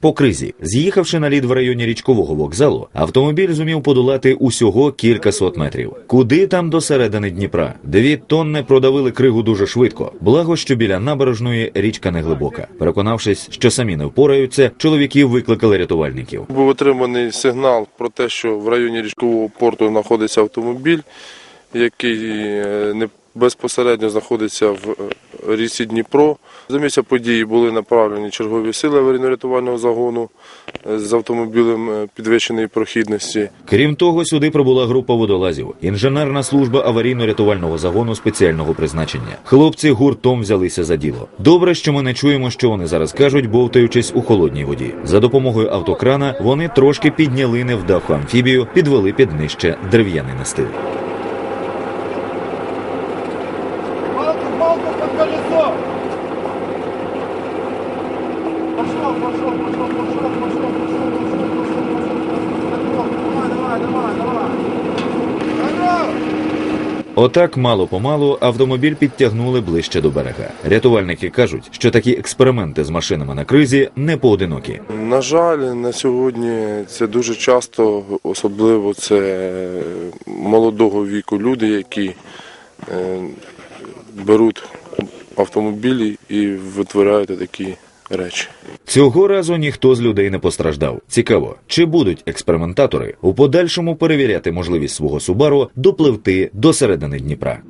По кризі, з'їхавши на лід в районі річкового вокзалу, автомобіль зумів подолати усього кілька сот метрів. Куди там до середини Дніпра? Дві тонни продавили кригу дуже швидко. Благо, що біля набережної річка не глибока. Переконавшись, що самі не впораються, чоловіки викликали рятувальників. Був отриманий сигнал про те, що в районі річкового порту знаходиться автомобіль, який е, не безпосередньо знаходиться в е, річці Дніпро. За місця події були направлені чергові сили аварійно-рятувального загону е, з автомобілем е, підвищеної прохідності. Крім того, сюди прибула група водолазів, інженерна служба аварійно-рятувального загону спеціального призначення. Хлопці гуртом взялися за діло. Добре, що ми не чуємо, що вони зараз кажуть, бовтаючись у холодній воді. За допомогою автокрана вони трошки підняли невдаху амфібію, підвели під нижче дерев'яний настил. Палку, под колесо! Пошел, пошел, пошел, пошел, пошел, пошел, пошел, Давай, давай, давай, давай. Давай! Отак, мало помалу, автомобіль підтягнули ближче до берега. Рятувальники кажуть, що такі експерименти з машинами на кризі не поодинокі. На жаль, на сьогодні це дуже часто, особливо це молодого віку люди, які е, беруть автомобілі і витворяють такі речі. Цього разу ніхто з людей не постраждав. Цікаво, чи будуть експериментатори у подальшому перевіряти можливість свого Субару допливти до середини Дніпра.